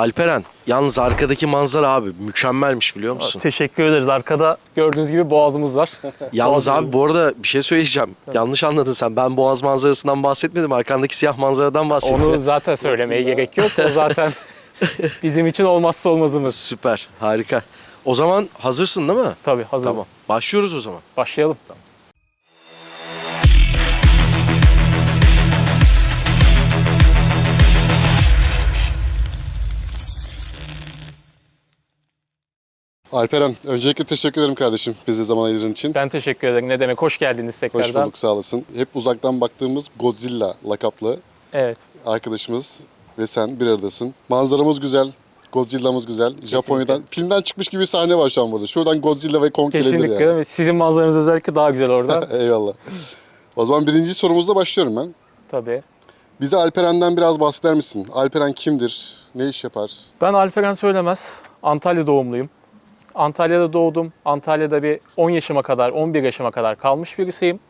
Alperen, yalnız arkadaki manzara abi mükemmelmiş biliyor musun? Teşekkür ederiz. Arkada gördüğünüz gibi boğazımız var. Yalnız abi bu arada bir şey söyleyeceğim. Yanlış anladın sen. Ben boğaz manzarasından bahsetmedim. Arkandaki siyah manzaradan bahsettim. Onu zaten söylemeye gerek yok. O zaten bizim için olmazsa olmazımız. Süper, harika. O zaman hazırsın değil mi? Tabii hazır. Tamam. Başlıyoruz o zaman. Başlayalım. Alperen, öncelikle teşekkür ederim kardeşim bize zaman ayırdığın için. Ben teşekkür ederim. Ne demek? Hoş geldiniz tekrardan. Hoş bulduk, sağ olasın. Hep uzaktan baktığımız Godzilla lakaplı Evet. arkadaşımız ve sen bir aradasın. Manzaramız güzel, Godzilla'mız güzel. Japonya'dan, filmden çıkmış gibi bir sahne var şu an burada. Şuradan Godzilla ve Kong Kesinlikle değil yani. mi? Sizin manzaranız özellikle daha güzel orada. Eyvallah. O zaman birinci sorumuzla başlıyorum ben. Tabii. Bize Alperen'den biraz bahseder misin? Alperen kimdir? Ne iş yapar? Ben Alperen Söylemez. Antalya doğumluyum. Antalya'da doğdum. Antalya'da bir 10 yaşıma kadar, 11 yaşıma kadar kalmış birisiyim.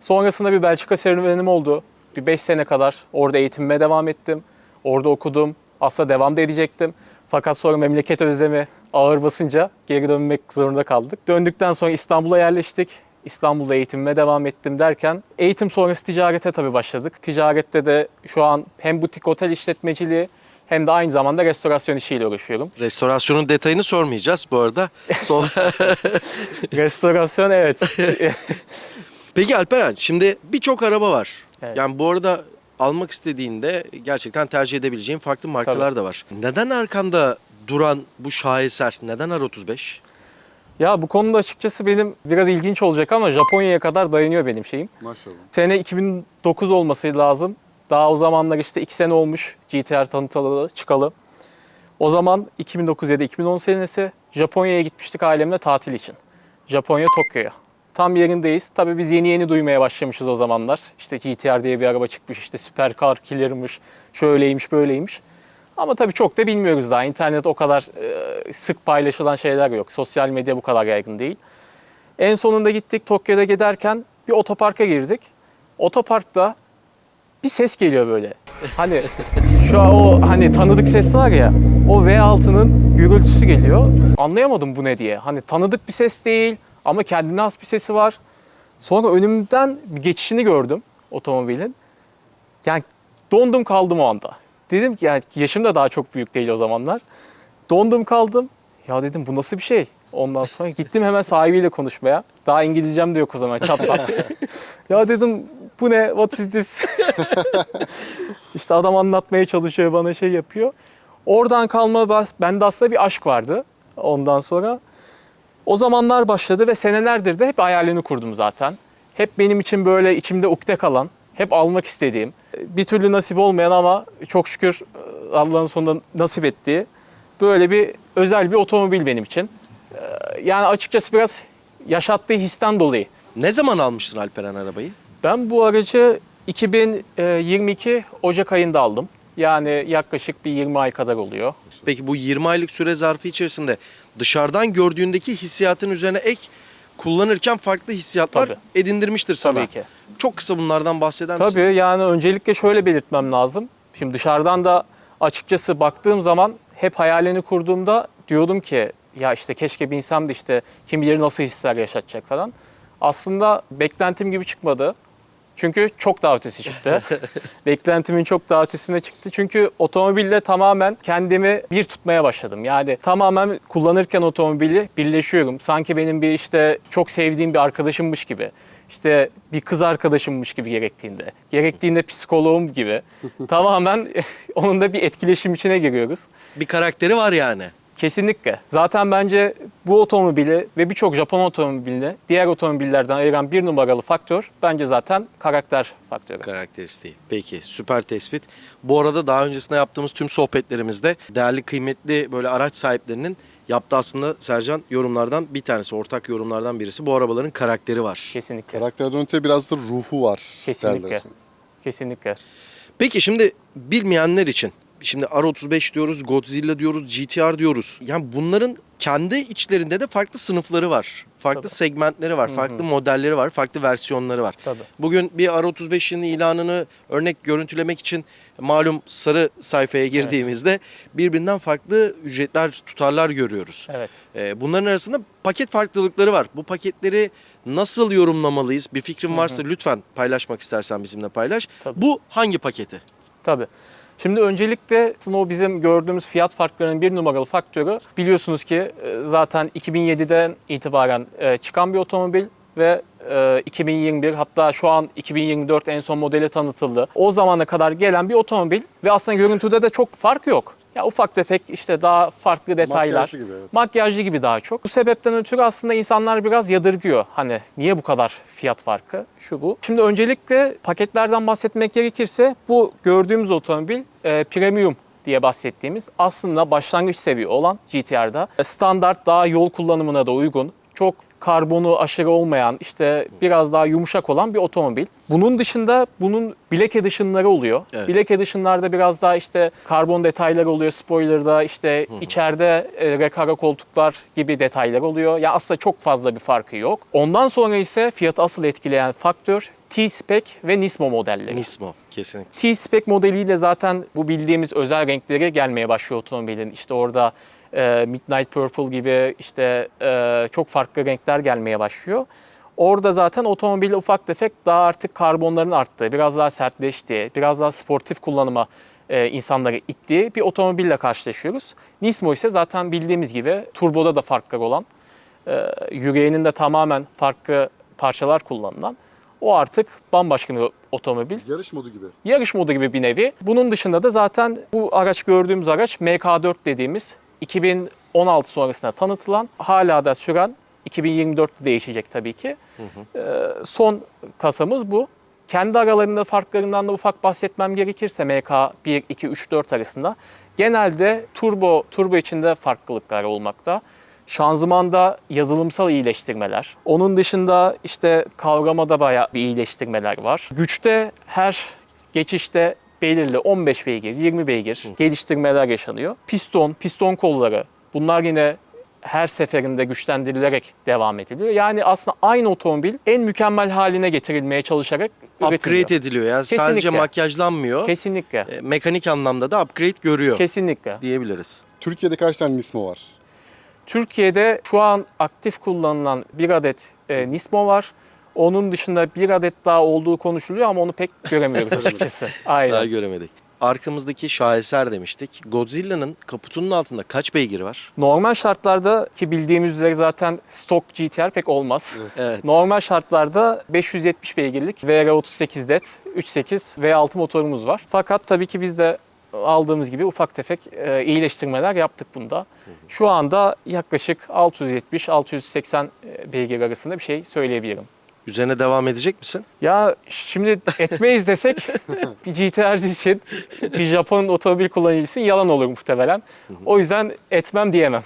Sonrasında bir Belçika serüvenim oldu. Bir 5 sene kadar orada eğitimime devam ettim. Orada okudum. Aslında devam da edecektim. Fakat sonra memleket özlemi ağır basınca geri dönmek zorunda kaldık. Döndükten sonra İstanbul'a yerleştik. İstanbul'da eğitimime devam ettim derken eğitim sonrası ticarete tabii başladık. Ticarette de şu an hem butik otel işletmeciliği hem de aynı zamanda restorasyon işiyle uğraşıyorum. Restorasyonun detayını sormayacağız bu arada. Son... Restorasyon evet. Peki Alperen, şimdi birçok araba var. Evet. Yani bu arada almak istediğinde gerçekten tercih edebileceğin farklı markalar da var. Neden arkanda duran bu şaheser? Neden R35? ya bu konuda açıkçası benim biraz ilginç olacak ama Japonya'ya kadar dayanıyor benim şeyim. Maşallah. Sene 2009 olması lazım. Daha o zamanlar işte 2 sene olmuş GTR tanıtılalı, çıkalı. O zaman 2009 ya da 2010 senesi Japonya'ya gitmiştik ailemle tatil için. Japonya, Tokyo'ya. Tam yerindeyiz. Tabii biz yeni yeni duymaya başlamışız o zamanlar. İşte GTR diye bir araba çıkmış, işte süpercar killer'mış, şöyleymiş, böyleymiş. Ama tabii çok da bilmiyoruz daha. İnternet o kadar e, sık paylaşılan şeyler yok. Sosyal medya bu kadar yaygın değil. En sonunda gittik Tokyo'da giderken bir otoparka girdik. Otoparkta bir ses geliyor böyle. Hani şu an o hani tanıdık ses var ya o V6'nın gürültüsü geliyor. Anlayamadım bu ne diye. Hani tanıdık bir ses değil ama kendine has bir sesi var. Sonra önümden bir geçişini gördüm otomobilin. Yani dondum kaldım o anda. Dedim ki yani yaşım da daha çok büyük değil o zamanlar. Dondum kaldım. Ya dedim bu nasıl bir şey? Ondan sonra gittim hemen sahibiyle konuşmaya. Daha İngilizcem de yok o zaman çatlak. ya dedim bu ne? What is this? işte adam anlatmaya çalışıyor bana şey yapıyor. Oradan kalma bende aslında bir aşk vardı ondan sonra. O zamanlar başladı ve senelerdir de hep hayalini kurdum zaten. Hep benim için böyle içimde ukde kalan, hep almak istediğim, bir türlü nasip olmayan ama çok şükür e, Allah'ın sonunda nasip ettiği böyle bir özel bir otomobil benim için. Ee, Yani açıkçası biraz yaşattığı histen dolayı. Ne zaman almıştın Alperen arabayı? Ben bu aracı 2022 Ocak ayında aldım. Yani yaklaşık bir 20 ay kadar oluyor. Peki bu 20 aylık süre zarfı içerisinde dışarıdan gördüğündeki hissiyatın üzerine ek kullanırken farklı hissiyatlar Tabii. edindirmiştir sana. Tabii ki. Çok kısa bunlardan bahseder misin? Tabii yani öncelikle şöyle belirtmem lazım. Şimdi dışarıdan da açıkçası baktığım zaman hep hayalini kurduğumda diyordum ki ya işte keşke binsem de işte kim bilir nasıl hisler yaşatacak falan. Aslında beklentim gibi çıkmadı. Çünkü çok daha ötesi çıktı. Beklentimin çok daha ötesine çıktı. Çünkü otomobille tamamen kendimi bir tutmaya başladım. Yani tamamen kullanırken otomobili birleşiyorum. Sanki benim bir işte çok sevdiğim bir arkadaşımmış gibi. İşte bir kız arkadaşımmış gibi gerektiğinde. Gerektiğinde psikoloğum gibi. tamamen onunla bir etkileşim içine giriyoruz. Bir karakteri var yani. Kesinlikle. Zaten bence bu otomobili ve birçok Japon otomobilini diğer otomobillerden ayıran bir numaralı faktör bence zaten karakter faktörü. Karakteristiği. Peki süper tespit. Bu arada daha öncesinde yaptığımız tüm sohbetlerimizde değerli kıymetli böyle araç sahiplerinin yaptığı aslında Sercan yorumlardan bir tanesi, ortak yorumlardan birisi. Bu arabaların karakteri var. Kesinlikle. Karakterden öte biraz da ruhu var. Kesinlikle. Kesinlikle. Peki şimdi bilmeyenler için Şimdi R35 diyoruz, Godzilla diyoruz, GTR diyoruz. Yani bunların kendi içlerinde de farklı sınıfları var. Farklı Tabii. segmentleri var, farklı modelleri var, farklı versiyonları var. Tabii. Bugün bir R35'in ilanını örnek görüntülemek için malum sarı sayfaya girdiğimizde birbirinden farklı ücretler, tutarlar görüyoruz. Evet. Ee, Bunların arasında paket farklılıkları var. Bu paketleri nasıl yorumlamalıyız? Bir fikrin varsa lütfen paylaşmak istersen bizimle paylaş. Tabii. Bu hangi paketi? Tabii. Şimdi öncelikle o bizim gördüğümüz fiyat farklarının bir numaralı faktörü biliyorsunuz ki e, zaten 2007'den itibaren e, çıkan bir otomobil ve e, 2021 hatta şu an 2024 en son modeli tanıtıldı. O zamana kadar gelen bir otomobil ve aslında görüntüde de çok fark yok. Ya ufak tefek işte daha farklı detaylar. Makyajlı gibi, evet. Makyajlı gibi daha çok. Bu sebepten ötürü aslında insanlar biraz yadırgıyor. Hani niye bu kadar fiyat farkı? Şu bu. Şimdi öncelikle paketlerden bahsetmek gerekirse bu gördüğümüz otomobil e, premium diye bahsettiğimiz aslında başlangıç seviye olan GTR'da e, standart daha yol kullanımına da uygun. Çok karbonu aşırı olmayan işte biraz daha yumuşak olan bir otomobil. Bunun dışında bunun bilek edişinleri oluyor. Evet. Bilek edişinlerde biraz daha işte karbon detayları oluyor spoiler'da işte içeride e, rekara koltuklar gibi detaylar oluyor. Ya aslında çok fazla bir farkı yok. Ondan sonra ise fiyatı asıl etkileyen faktör T-Spec ve Nismo modelleri. Nismo kesinlikle. T-Spec modeliyle zaten bu bildiğimiz özel renkleri gelmeye başlıyor otomobilin. İşte orada e, Midnight Purple gibi işte e, çok farklı renkler gelmeye başlıyor. Orada zaten otomobil ufak tefek daha artık karbonların arttığı, biraz daha sertleştiği, biraz daha sportif kullanıma e, insanları ittiği bir otomobille karşılaşıyoruz. Nismo ise zaten bildiğimiz gibi turboda da farklar olan, e, yüreğinin de tamamen farklı parçalar kullanılan o artık bambaşka bir otomobil. Yarış modu gibi. Yarış modu gibi bir nevi. Bunun dışında da zaten bu araç gördüğümüz araç MK4 dediğimiz 2016 sonrasında tanıtılan hala da süren 2024'te değişecek tabii ki. Ee, son kasamız bu. Kendi aralarında farklarından da ufak bahsetmem gerekirse MK 1, 2, 3, 4 arasında genelde turbo turbo içinde farklılıklar olmakta. Şanzımanda yazılımsal iyileştirmeler. Onun dışında işte kavramada bayağı bir iyileştirmeler var. Güçte her geçişte belirli 15 beygir, 20 beygir geliştirmeler yaşanıyor. Piston, piston kolları bunlar yine her seferinde güçlendirilerek devam ediliyor. Yani aslında aynı otomobil en mükemmel haline getirilmeye çalışarak üretiliyor. Upgrade ediliyor sadece Kesinlikle. makyajlanmıyor. Kesinlikle. E, Mekanik anlamda da upgrade görüyor Kesinlikle. diyebiliriz. Türkiye'de kaç tane Nismo var? Türkiye'de şu an aktif kullanılan bir adet e, Nismo var. Onun dışında bir adet daha olduğu konuşuluyor ama onu pek göremiyoruz açıkçası. Aynen. Daha göremedik. Arkamızdaki şaheser demiştik. Godzilla'nın kaputunun altında kaç beygir var? Normal şartlarda ki bildiğimiz üzere zaten stok GTR pek olmaz. Evet. Normal şartlarda 570 beygirlik VR38 DET 3.8 V6 motorumuz var. Fakat tabii ki biz de aldığımız gibi ufak tefek e, iyileştirmeler yaptık bunda. Şu anda yaklaşık 670-680 beygir arasında bir şey söyleyebilirim. Üzerine devam edecek misin? Ya şimdi etmeyiz desek bir GTR'ci için bir Japon otomobil kullanıcısı yalan olur muhtemelen. O yüzden etmem diyemem.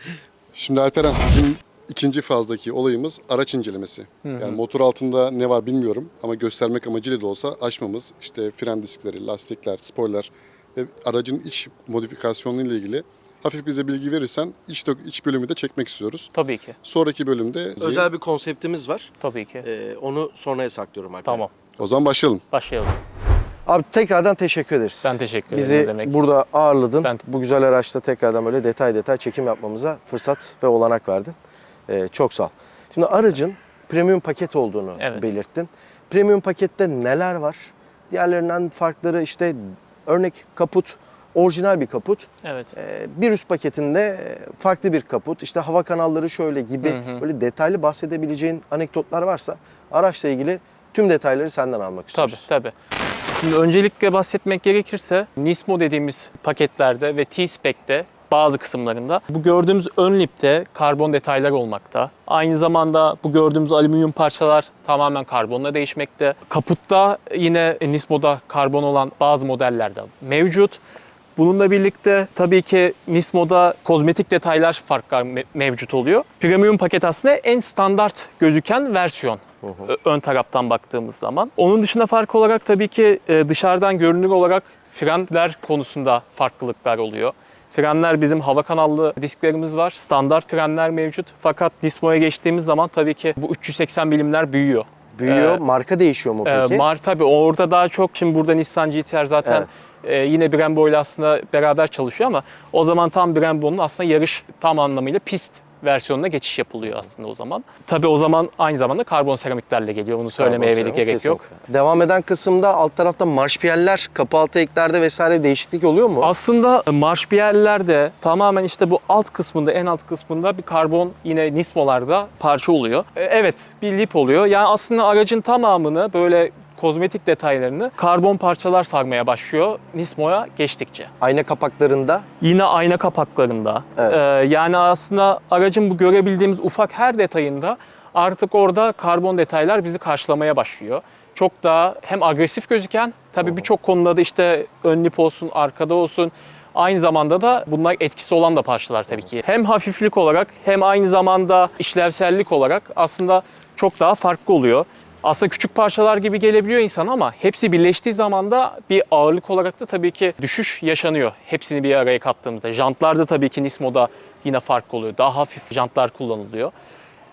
Şimdi Alperen bizim ikinci fazdaki olayımız araç incelemesi. Yani motor altında ne var bilmiyorum ama göstermek amacıyla da olsa açmamız işte fren diskleri, lastikler, spoiler ve aracın iç modifikasyonu ile ilgili hafif bize bilgi verirsen iç, dök- iç bölümü de çekmek istiyoruz. Tabii ki. Sonraki bölümde Özel bir konseptimiz var. Tabii ki. Ee, onu sonraya saklıyorum arkadaşlar. Tamam. o zaman başlayalım. Başlayalım. Abi tekrardan teşekkür ederiz. Ben teşekkür ederim. Bizi ne demek. burada ağırladın. Ben- Bu güzel araçta tekrardan böyle detay detay çekim yapmamıza fırsat ve olanak verdin. Ee, çok sağ ol. Şimdi aracın premium paket olduğunu Evet. belirttin. Premium pakette neler var? Diğerlerinden farkları işte örnek kaput, orijinal bir kaput. Evet. Ee, bir üst paketinde farklı bir kaput, işte hava kanalları şöyle gibi Hı hı. böyle detaylı bahsedebileceğin anekdotlar varsa araçla ilgili tüm detayları senden almak Tabii istiyoruz. tabii. Şimdi öncelikle bahsetmek gerekirse Nismo dediğimiz paketlerde ve T-Spec'te bazı kısımlarında bu gördüğümüz ön lipte karbon detaylar olmakta. Aynı zamanda bu gördüğümüz alüminyum parçalar tamamen karbonla değişmekte. Kaputta yine Nismo'da karbon olan bazı modellerde mevcut. Bununla birlikte tabii ki Nismo'da kozmetik detaylar farklar me- mevcut oluyor. Premium paket aslında en standart gözüken versiyon. Ö- ön taraftan baktığımız zaman. Onun dışında fark olarak tabii ki e, dışarıdan görünür olarak frenler konusunda farklılıklar oluyor. Frenler bizim hava kanallı disklerimiz var. Standart frenler mevcut. Fakat Nismo'ya geçtiğimiz zaman tabii ki bu 380 milimler büyüyor. Büyüyor. Ee, marka değişiyor mu Ee, peki? Mar tabii orada daha çok şimdi burada Nissan GT-R zaten Evet. e, yine Brembo ile aslında beraber çalışıyor ama o zaman tam Brembo'nun aslında yarış tam anlamıyla pist versiyonuna geçiş yapılıyor aslında o zaman. Tabii o zaman aynı zamanda karbon seramiklerle geliyor. Bunu söylemeye Karbon gerek seramik, yok. kesinlikle. Devam eden kısımda alt tarafta marşpiyeller, kapı altı eklerde vesaire değişiklik oluyor mu? Aslında marşpiyerlerde tamamen işte bu alt kısmında, en alt kısmında bir karbon yine Nismo'larda parça oluyor. E, Evet, bir lip oluyor. Yani aslında aracın tamamını böyle kozmetik detaylarını karbon parçalar sarmaya başlıyor Nismo'ya geçtikçe. Ayna kapaklarında Yine ayna kapaklarında. Evet. Ee, yani aslında aracın bu görebildiğimiz ufak her detayında artık orada karbon detaylar bizi karşılamaya başlıyor. Çok daha hem agresif gözüken, tabii birçok konuda da işte ön lip olsun, arkada olsun, aynı zamanda da bunlar etkisi olan da parçalar tabii ki. Hem hafiflik olarak hem aynı zamanda işlevsellik olarak aslında çok daha farklı oluyor. Aslında küçük parçalar gibi gelebiliyor insan ama hepsi birleştiği zaman da bir ağırlık olarak da tabii ki düşüş yaşanıyor. Hepsini bir araya kattığımızda. Jantlarda tabii ki Nismo'da yine farklı oluyor. Daha hafif jantlar kullanılıyor.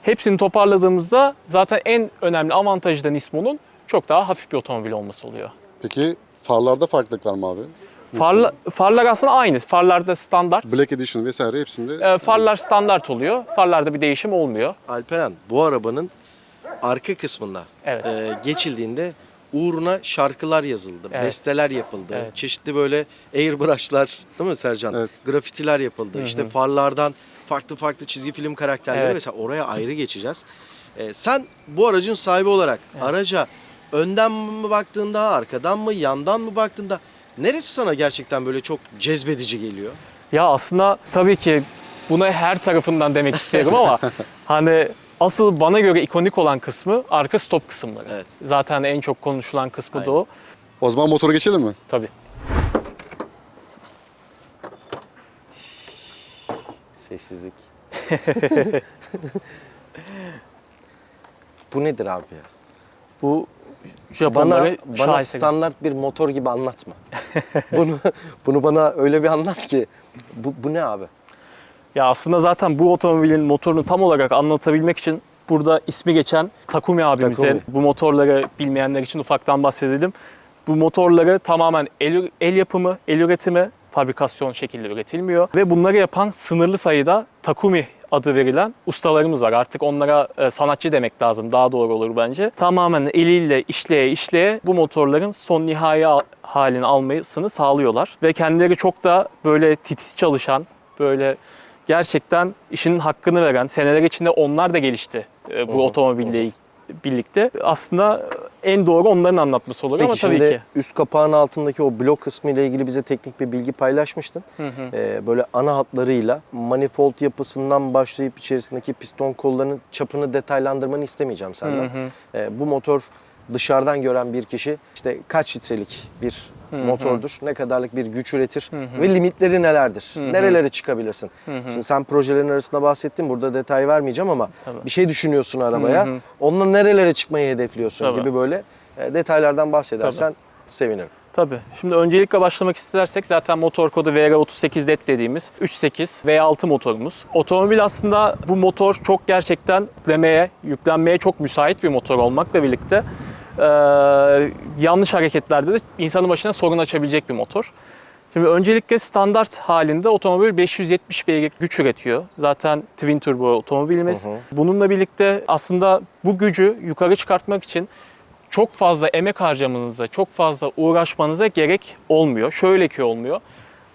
Hepsini toparladığımızda zaten en önemli avantajı da Nismo'nun çok daha hafif bir otomobil olması oluyor. Peki farlarda farklılık var mı abi? Farla, farlar aslında aynı. Farlarda standart. Black Edition vesaire hepsinde Ee, farlar standart oluyor. Farlarda bir değişim olmuyor. Alperen bu arabanın arka kısmında Evet. e, geçildiğinde uğruna şarkılar yazıldı, Evet. besteler yapıldı. Evet. Çeşitli böyle airbrushlar değil mi Sercan? Evet. Grafitiler yapıldı. İşte farlardan farklı farklı çizgi film karakterleri Evet. mesela oraya ayrı geçeceğiz. E, sen bu aracın sahibi olarak araca önden mi baktığında, arkadan mı, yandan mı baktığında neresi sana gerçekten böyle çok cezbedici geliyor? Ya aslında tabii ki buna her tarafından demek istiyorum ama hani asıl bana göre ikonik olan kısmı arka stop kısımları. Evet. Zaten en çok konuşulan kısmı da Aynen. o. O zaman motora geçelim mi? Tabii. Sessizlik. Bu nedir abi ya? Bu Bana, bana standart bir motor gibi anlatma. bunu bunu bana öyle bir anlat ki. Bu, bu ne abi? Ya aslında zaten bu otomobilin motorunu tam olarak anlatabilmek için burada ismi geçen Takumi abimize Takumi. bu motorları bilmeyenler için ufaktan bahsedelim. Bu motorları tamamen el, el yapımı, el üretimi, fabrikasyon şekilde üretilmiyor. Ve bunları yapan sınırlı sayıda Takumi adı verilen ustalarımız var. Artık onlara e, sanatçı demek lazım. Daha doğru olur bence. Tamamen eliyle işleye işleye bu motorların son nihai ha- halini almasını sağlıyorlar. Ve kendileri çok da böyle titiz çalışan, böyle gerçekten işinin hakkını veren, seneler içinde onlar da gelişti e, bu Hı hı, otomobille birlikte. Aslında en doğru onların anlatması olur ama Peki tabii şimdi ki. üst kapağın altındaki o blok kısmı ile ilgili bize teknik bir bilgi paylaşmıştın. Hı hı. Ee, böyle ana hatlarıyla manifold yapısından başlayıp içerisindeki piston kollarının çapını detaylandırmanı istemeyeceğim senden. Hı hı. Ee, bu motor dışarıdan gören bir kişi işte kaç litrelik bir hı. motordur, ne kadarlık bir güç üretir Hı hı. ve limitleri nelerdir, hı. nerelere çıkabilirsin. Hı hı. Şimdi sen projelerin arasında bahsettin, burada detay vermeyeceğim ama Tabii. bir şey düşünüyorsun arabaya, Hı hı. onunla nerelere çıkmayı hedefliyorsun Tabii. gibi böyle e, detaylardan bahsedersen sevinirim. Tabii. Şimdi öncelikle başlamak istersek zaten motor kodu VR38 LED dediğimiz 3.8 V6 motorumuz. Otomobil aslında bu motor çok gerçekten yüklemeye, yüklenmeye çok müsait bir motor olmakla birlikte eee, yanlış hareketlerde de insanın başına sorun açabilecek bir motor. Şimdi öncelikle standart halinde otomobil 570 beygir güç üretiyor. Zaten twin turbo otomobilimiz. Hı hı. Bununla birlikte aslında bu gücü yukarı çıkartmak için çok fazla emek harcamanıza, çok fazla uğraşmanıza gerek olmuyor. Şöyle ki olmuyor.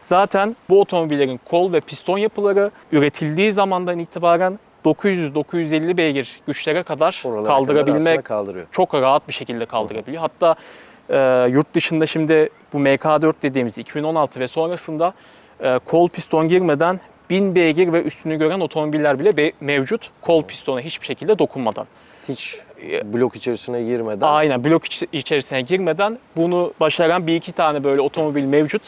Zaten bu otomobillerin kol ve piston yapıları üretildiği zamandan itibaren 900-950 beygir güçlere kadar Oralara kadar kaldırabilmek kaldırıyor. çok rahat bir şekilde kaldırabiliyor. Hatta e, yurt dışında şimdi bu MK4 dediğimiz 2016 ve sonrasında e, kol piston girmeden 1000 beygir ve üstünü gören otomobiller bile be- mevcut. Kol pistona hiçbir şekilde dokunmadan. Hiç blok içerisine girmeden Aynen blok iç- içerisine girmeden bunu başaran bir iki tane böyle otomobil mevcut.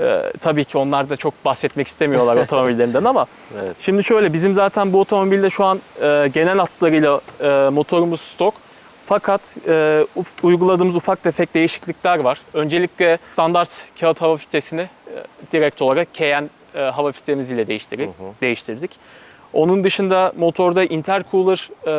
Ee, tabii ki onlar da çok bahsetmek istemiyorlar otomobillerinden ama Evet. şimdi şöyle bizim zaten bu otomobilde şu an e, genel hatlarıyla e, motorumuz stok. Fakat e, uyguladığımız ufak tefek değişiklikler var. Öncelikle standart kağıt hava filtresini e, direkt olarak KN e, hava filtremiz ile değiştirdik. değiştirdik. Onun dışında motorda intercooler e,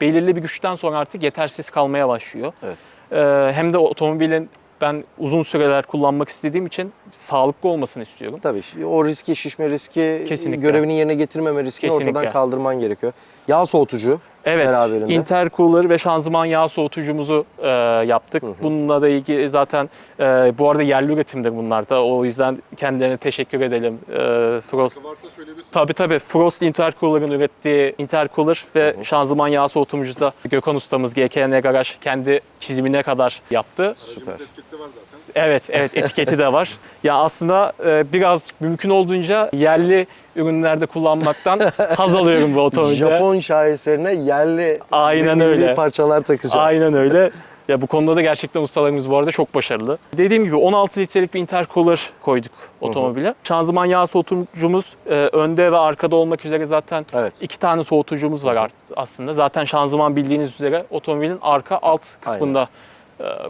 belirli bir güçten sonra artık yetersiz kalmaya başlıyor. Evet. E, hem de otomobilin ben uzun süreler kullanmak istediğim için sağlıklı olmasını istiyorum. Tabii o riski, şişme riski, Kesinlikle. görevini yerine getirmeme riskini Kesinlikle. ortadan kaldırman gerekiyor. Yağ soğutucu Evet, beraberinde. intercooler ve şanzıman yağ soğutucumuzu e, yaptık. Bununla da ilgili zaten e, bu arada yerli üretimdir bunlar da. O yüzden kendilerine teşekkür edelim. E, Frost Varsa söyleyebilirsin. Tabii tabii. Frost Intercooler'ın ürettiği intercooler ve şanzıman yağ soğutumucu da Gökhan ustamız GKN Garaj kendi çizimine kadar yaptı. Süper. etiketi var zaten. Evet, evet etiketi de var. Ya aslında e, biraz mümkün olduğunca yerli ürünlerde kullanmaktan haz alıyorum bu otomobilde. Japon şaheserine yerli Aynen milli öyle. parçalar takacağız. Aynen öyle. Ya bu konuda da gerçekten ustalarımız bu arada çok başarılı. Dediğim gibi 16 litrelik bir intercooler koyduk otomobile. Şanzıman yağ soğutucumuz e, önde ve arkada olmak üzere zaten Evet. iki tane soğutucumuz var art- aslında. Zaten şanzıman bildiğiniz üzere otomobilin arka alt kısmında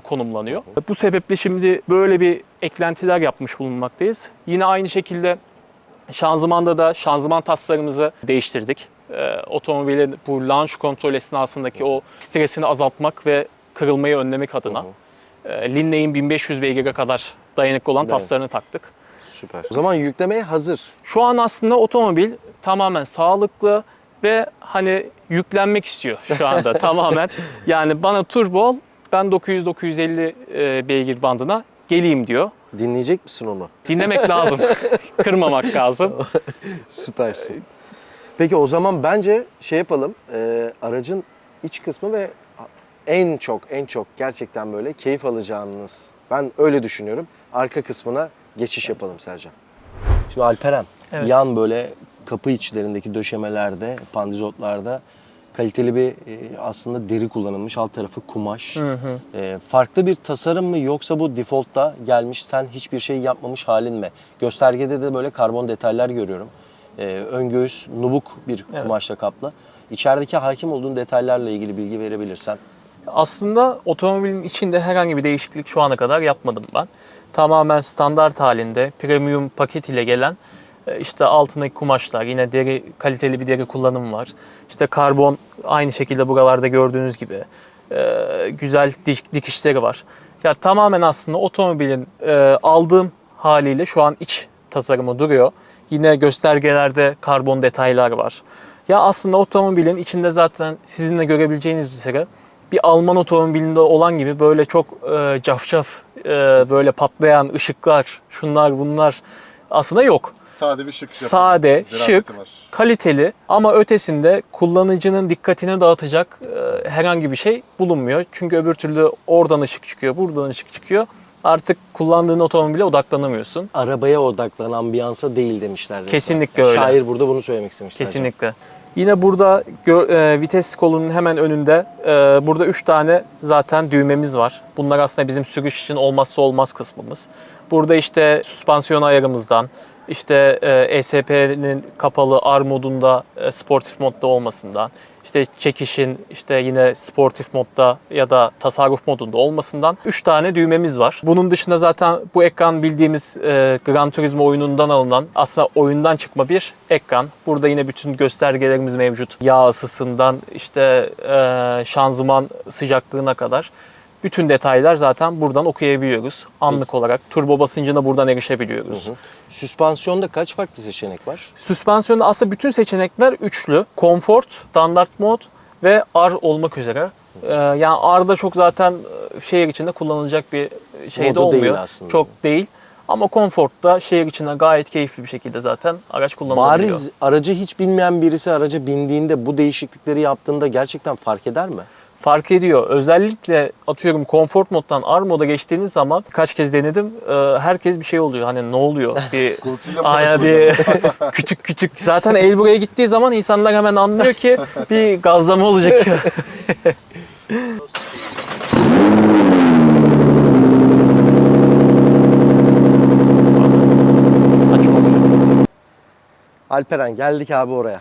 konumlanıyor. Bu sebeple şimdi böyle bir eklentiler yapmış bulunmaktayız. Yine aynı şekilde şanzımanda da şanzıman taslarımızı değiştirdik. Ee, otomobilin bu launch kontrol esnasındaki o stresini azaltmak ve kırılmayı önlemek adına. E, Linney'in 1500 beygire kadar dayanıklı olan taslarını taktık. Süper. O zaman yüklemeye hazır. Şu an aslında otomobil tamamen sağlıklı ve hani yüklenmek istiyor şu anda tamamen. Yani bana turbo al, ben 900-950 e, beygir bandına geleyim diyor. Dinleyecek misin onu? Dinlemek lazım, kırmamak lazım. Süpersin. Peki o zaman bence şey yapalım. e, aracın iç kısmı ve en çok en çok gerçekten böyle keyif alacağınız ben öyle düşünüyorum. Arka kısmına geçiş yapalım Sercan. Şimdi Alperen Evet. yan böyle kapı içlerindeki döşemelerde, pandizotlarda kaliteli bir e, aslında deri kullanılmış. Alt tarafı kumaş. Hı hı. E, farklı bir tasarım mı yoksa bu default'ta gelmiş sen hiçbir şey yapmamış halin mi? Göstergede de böyle karbon detaylar görüyorum. E, ön göğüs nubuk bir Evet. kumaşla kaplı. İçerideki hakim olduğun detaylarla ilgili bilgi verebilirsen. Aslında otomobilin içinde herhangi bir değişiklik şu ana kadar yapmadım ben. Tamamen standart halinde premium paket ile gelen işte altındaki kumaşlar yine deri kaliteli bir deri kullanım var. İşte karbon aynı şekilde buralarda gördüğünüz gibi e, güzel dik- dikişleri var. Ya tamamen aslında otomobilin e, aldığım haliyle şu an iç tasarımı duruyor. Yine göstergelerde karbon detaylar var. Ya aslında otomobilin içinde zaten sizin de görebileceğiniz üzere bir Alman otomobilinde olan gibi böyle çok e, cafcaf e, böyle patlayan ışıklar, şunlar bunlar aslında yok. Sade bir şık. Sade, şık, var. kaliteli ama ötesinde kullanıcının dikkatini dağıtacak e, herhangi bir şey bulunmuyor. Çünkü öbür türlü oradan ışık çıkıyor, buradan ışık çıkıyor. Artık kullandığın otomobile odaklanamıyorsun. Arabaya odaklanan ambiyansa değil demişler. resmen. Kesinlikle Yani öyle. Şair burada bunu söylemek istemiş. Kesinlikle. Yine burada e, vites kolunun hemen önünde e, burada 3 tane zaten düğmemiz var. Bunlar aslında bizim sürüş için olmazsa olmaz kısmımız. Burada işte süspansiyon ayarımızdan, işte e, ESP'nin kapalı R modunda e, sportif modda olmasından, işte çekişin işte yine sportif modda ya da tasarruf modunda olmasından 3 tane düğmemiz var. Bunun dışında zaten bu ekran bildiğimiz e, Gran Turismo oyunundan alınan aslında oyundan çıkma bir ekran. Burada yine bütün göstergelerimiz mevcut. Yağ ısısından işte e, şanzıman sıcaklığına kadar. Bütün detaylar zaten buradan okuyabiliyoruz. Anlık olarak turbo basıncına buradan erişebiliyoruz. Süspansiyonda kaç farklı seçenek var? Süspansiyonda aslında bütün seçenekler üçlü. Comfort, standart mod ve R olmak üzere. Ee, yani R'da çok zaten e, şehir içinde kullanılacak bir şey de Modu değil olmuyor. aslında. Çok değil. Ama Comfort'ta şehir içinde gayet keyifli bir şekilde zaten araç kullanılabiliyor. Bariz aracı hiç bilmeyen birisi araca bindiğinde bu değişiklikleri yaptığında gerçekten fark eder mi? Fark ediyor. Özellikle atıyorum Comfort moddan R moda geçtiğiniz zaman kaç kez denedim. e, herkes bir şey oluyor. Hani ne oluyor? Bir Aynen bir küçük küçük. Zaten el buraya gittiği zaman insanlar hemen anlıyor ki bir gazlama olacak. Alperen geldik abi oraya.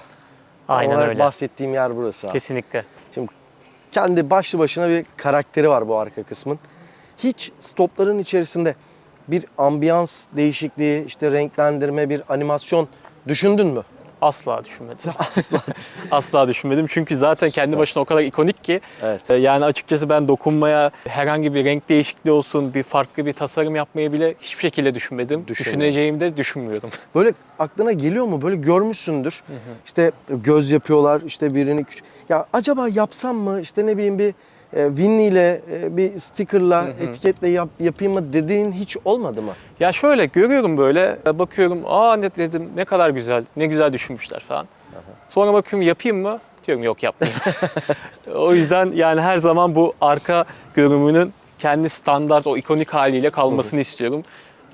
Aynen olarak öyle. bahsettiğim yer burası abi. Kesinlikle. Kendi başlı başına bir karakteri var bu arka kısmın. Hiç stopların içerisinde bir ambiyans değişikliği, işte renklendirme, bir animasyon düşündün mü? Asla düşünmedim. Asla, Asla düşünmedim. Çünkü zaten kendi başına o kadar ikonik ki. Evet. e, Yani açıkçası ben dokunmaya, herhangi bir renk değişikliği olsun, bir farklı bir tasarım yapmaya bile hiçbir şekilde düşünmedim. Düşüneceğimi de düşünmüyorum. Böyle aklına geliyor mu? Böyle görmüşsündür. İşte göz yapıyorlar, işte birini ya acaba yapsam mı? İşte ne bileyim bir e, Winnie ile e, bir stickerla, etiketle yap, yapayım mı dediğin hiç olmadı mı? Ya şöyle görüyorum böyle, e, bakıyorum, aa ne dedim, ne kadar güzel, ne güzel düşünmüşler falan. Sonra bakıyorum yapayım mı? Diyorum yok yapmayayım. o yüzden yani her zaman bu arka görünümünün kendi standart, o ikonik haliyle kalmasını istiyorum.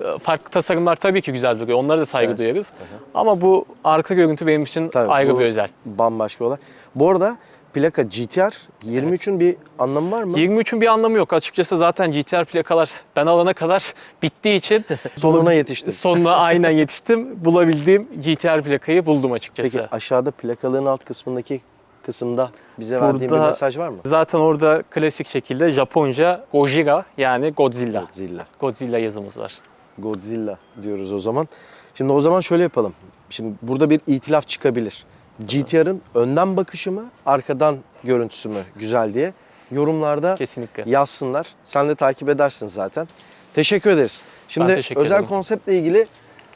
E, Farklı tasarımlar tabii ki güzel duruyor. Onlara da saygı Evet. duyarız. Ama bu arka görüntü benim için Tabii, ayrı bir özel. Bambaşka olay. Bu arada plaka GTR 23'ün bir anlamı var mı? 23'ün bir anlamı yok. Açıkçası zaten GTR plakalar ben alana kadar bittiği için Sonuna yetiştin. sonuna aynen yetiştim. Bulabildiğim GTR plakayı buldum açıkçası. Peki aşağıda plakalığın alt kısmındaki kısımda bize verdiğin bir Burada- mesaj var mı? Zaten orada klasik şekilde Japonca Gojira yani Godzilla. Godzilla. Godzilla yazımız var. Godzilla diyoruz o zaman. Şimdi o zaman şöyle yapalım. Şimdi burada bir itilaf çıkabilir. GTR'ın önden bakışı mı, arkadan görüntüsü mü güzel diye yorumlarda Kesinlikle. yazsınlar. Sen de takip edersin zaten. Teşekkür ederiz. Şimdi teşekkür özel ederim. konseptle ilgili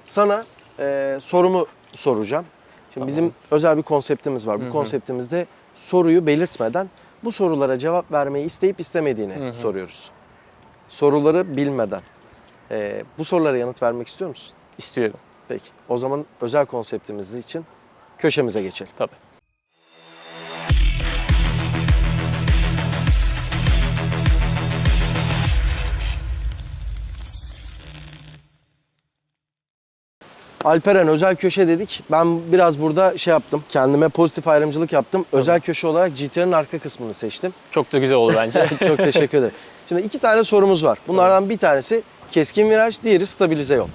sana e, sorumu soracağım. Şimdi bizim özel bir konseptimiz var. Bu konseptimizde soruyu belirtmeden bu sorulara cevap vermeyi isteyip istemediğini soruyoruz. Soruları bilmeden. E, bu sorulara yanıt vermek istiyor musun? İstiyorum. Peki. O zaman özel konseptimiz için köşemize geçelim. Tabii. Alperen özel köşe dedik. Ben biraz burada şey yaptım. Kendime pozitif ayrımcılık yaptım. Özel köşe olarak GTR'ın arka kısmını seçtim. Çok da güzel oldu bence. Çok teşekkür ederim. Şimdi iki tane sorumuz var. Bunlardan bir tanesi keskin viraj, diğeri stabilize yol.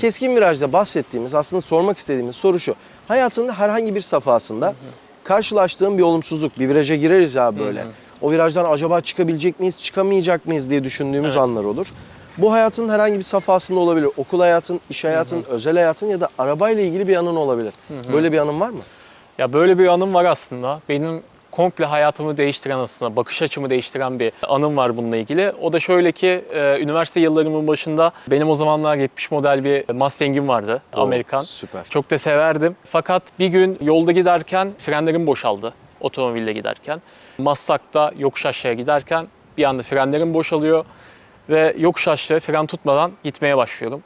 Keskin virajda bahsettiğimiz, aslında sormak istediğimiz soru şu. Hayatında herhangi bir safhasında karşılaştığın bir olumsuzluk, bir viraja gireriz ya böyle. O virajdan acaba çıkabilecek miyiz, çıkamayacak mıyız diye düşündüğümüz Evet. anlar olur. Bu hayatın herhangi bir safhasında olabilir. Okul hayatın, iş hayatın, özel hayatın ya da arabayla ilgili bir anın olabilir. Böyle bir anın var mı? ya böyle bir anım var aslında. Benim komple hayatımı değiştiren aslında, bakış açımı değiştiren bir anım var bununla ilgili. O da şöyle ki, e, üniversite yıllarımın başında benim o zamanlar 70 model bir Mustang'im vardı, Oo, Amerikan. Süper. Çok da severdim. Fakat bir gün yolda giderken frenlerim boşaldı otomobille giderken. Maslak'ta yokuş aşağıya giderken bir anda frenlerim boşalıyor ve yokuş aşağı fren tutmadan gitmeye başlıyorum.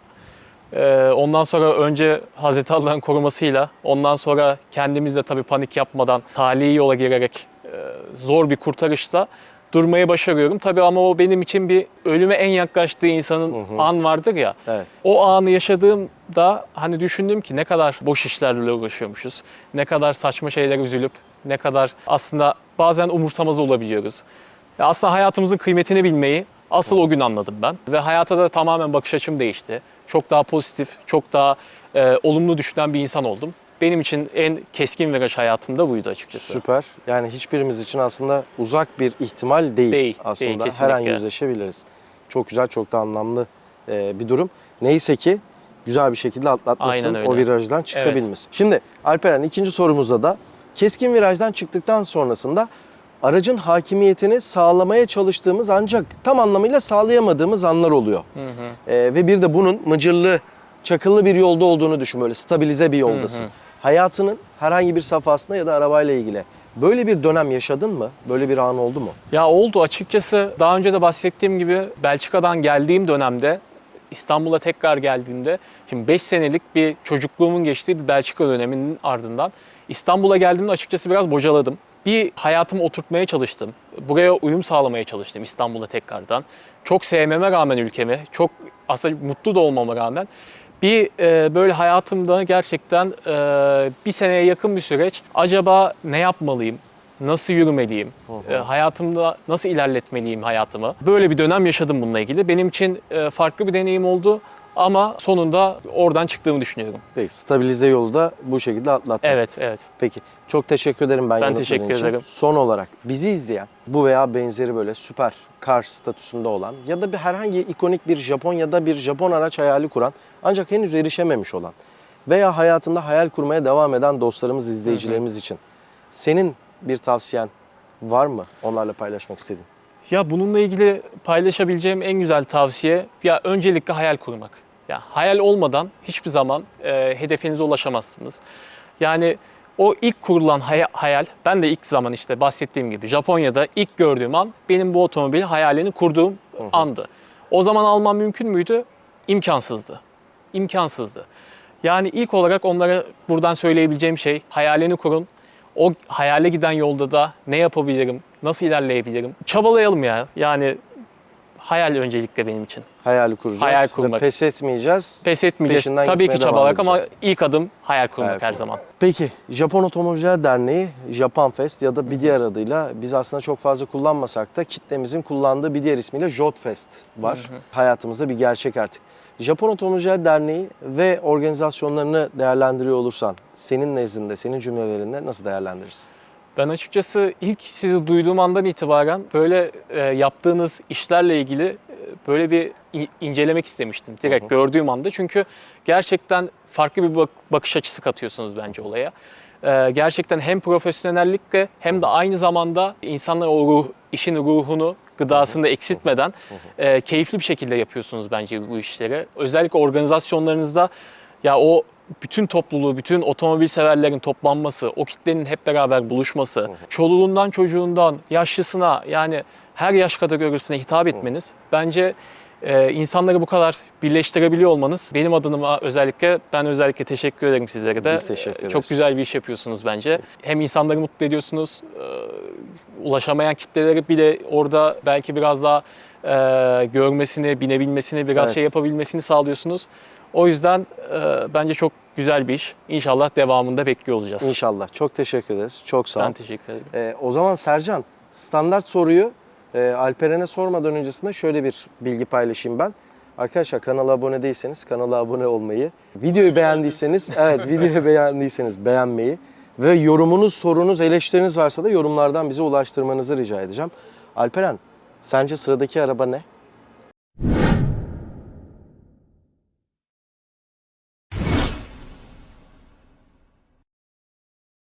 Ee, ondan sonra önce Hazreti Allah'ın korumasıyla, ondan sonra kendimiz de tabii panik yapmadan tali yola girerek e, zor bir kurtarışla durmayı başarıyorum. Tabii ama o benim için bir ölüme en yaklaştığı insanın an vardır ya. Evet. O anı yaşadığımda hani düşündüm ki ne kadar boş işlerle uğraşıyormuşuz. Ne kadar saçma şeyler üzülüp ne kadar aslında bazen umursamaz olabiliyoruz. Ya aslında hayatımızın kıymetini bilmeyi asıl o gün anladım ben. Ve hayata da tamamen bakış açım değişti. Çok daha pozitif, çok daha e, olumlu düşünen bir insan oldum. Benim için en keskin viraj hayatımda buydu açıkçası. Süper. Yani hiçbirimiz için aslında uzak bir ihtimal değil, Değil, aslında. değil, Her an kesinlikle. yüzleşebiliriz. Çok güzel, çok da anlamlı e, bir durum. Neyse ki güzel bir şekilde Aynen öyle. o virajdan çıkabilmesi. Şimdi Alperen ikinci sorumuzda da keskin virajdan çıktıktan sonrasında aracın hakimiyetini sağlamaya çalıştığımız ancak tam anlamıyla sağlayamadığımız anlar oluyor. E, ve bir de bunun mıcırlı, çakıllı bir yolda olduğunu düşün böyle stabilize bir yoldasın. Hayatının herhangi bir safhasında ya da arabayla ilgili böyle bir dönem yaşadın mı? Böyle bir an oldu mu? Ya oldu açıkçası daha önce de bahsettiğim gibi Belçika'dan geldiğim dönemde İstanbul'a tekrar geldiğimde şimdi 5 senelik bir çocukluğumun geçtiği bir Belçika döneminin ardından İstanbul'a geldiğimde açıkçası biraz bocaladım. Bir hayatımı oturtmaya çalıştım. Buraya uyum sağlamaya çalıştım İstanbul'a tekrardan. Çok sevmeme rağmen ülkemi, çok aslında mutlu da olmama rağmen bir e, böyle hayatımda gerçekten e, bir seneye yakın bir süreç acaba ne yapmalıyım, nasıl yürümeliyim, e, hayatımda nasıl ilerletmeliyim hayatımı. Böyle bir dönem yaşadım bununla ilgili. Benim için e, farklı bir deneyim oldu Ama sonunda oradan çıktığımı düşünüyorum. Peki stabilize yolu da bu şekilde atlattın. Evet, evet. Peki. Çok teşekkür ederim ben, Ben teşekkür için. ederim. Son olarak bizi izleyen bu veya benzeri böyle süper kar statüsünde olan ya da bir herhangi ikonik bir Japon ya da bir Japon araç hayali kuran ancak henüz erişememiş olan veya hayatında hayal kurmaya devam eden dostlarımız, izleyicilerimiz için senin bir tavsiyen var mı onlarla paylaşmak istediğin? Ya bununla ilgili paylaşabileceğim en güzel tavsiye ya öncelikle hayal kurmak. Ya hayal olmadan hiçbir zaman e, hedefinize ulaşamazsınız. Yani o ilk kurulan haya- hayal, ben de ilk zaman işte bahsettiğim gibi Japonya'da ilk gördüğüm an benim bu otomobil hayalini kurduğum andı. O zaman almam mümkün müydü? İmkansızdı. İmkansızdı. Yani ilk olarak onlara buradan söyleyebileceğim şey hayalini kurun. O hayale giden yolda da ne yapabilirim, nasıl ilerleyebilirim? Çabalayalım ya. Yani hayal öncelikle benim için. Hayali kuracağız Hayal ve kurmak. pes etmeyeceğiz. Pes etmeyeceğiz. Peşinden Tabii ki çabalarak ama ilk adım hayal kurmak Hayal her kurmak. zaman. Peki Japon Otomobilciler Derneği Japan Fest ya da bir diğer adıyla biz aslında çok fazla kullanmasak da kitlemizin kullandığı bir diğer ismiyle Jot Fest var. Hayatımızda bir gerçek artık. Japon Otomobilciler Derneği ve organizasyonlarını değerlendiriyor olursan senin nezdinde, senin cümlelerinde nasıl değerlendirirsin? Ben açıkçası ilk sizi duyduğum andan itibaren böyle e, yaptığınız işlerle ilgili e, böyle bir incelemek istemiştim direkt Hı hı. gördüğüm anda. Çünkü gerçekten farklı bir bak- bakış açısı katıyorsunuz bence olaya. E, gerçekten hem profesyonellikle hem de aynı zamanda insanlar o ruh, işin ruhunu, gıdasını da eksiltmeden e, keyifli bir şekilde yapıyorsunuz bence bu işleri. Özellikle organizasyonlarınızda ya o bütün topluluğu, bütün otomobil severlerin toplanması, o kitlenin hep beraber buluşması, çoluğundan çocuğundan yaşlısına yani her yaş kategorisine hitap etmeniz bence e, insanları bu kadar birleştirebiliyor olmanız benim adıma özellikle ben özellikle teşekkür ederim sizlere de. Biz teşekkür E, ederiz. Çok güzel bir iş yapıyorsunuz bence. Hem insanları mutlu ediyorsunuz, e, ulaşamayan kitleleri bile orada belki biraz daha e, görmesini, binebilmesini, biraz Evet. şey yapabilmesini sağlıyorsunuz. O yüzden e, bence çok güzel bir iş. İnşallah devamında bekliyor olacağız. İnşallah. Çok teşekkür ederiz. Çok sağ ol. Ben teşekkür ederim. Ee, o zaman Sercan, standart soruyu e, Alperen'e sormadan öncesinde şöyle bir bilgi paylaşayım ben. Arkadaşlar kanala abone değilseniz kanala abone olmayı, videoyu beğendiyseniz evet videoyu beğendiyseniz beğenmeyi ve yorumunuz, sorunuz, eleştiriniz varsa da yorumlardan bize ulaştırmanızı rica edeceğim. Alperen, sence sıradaki araba ne?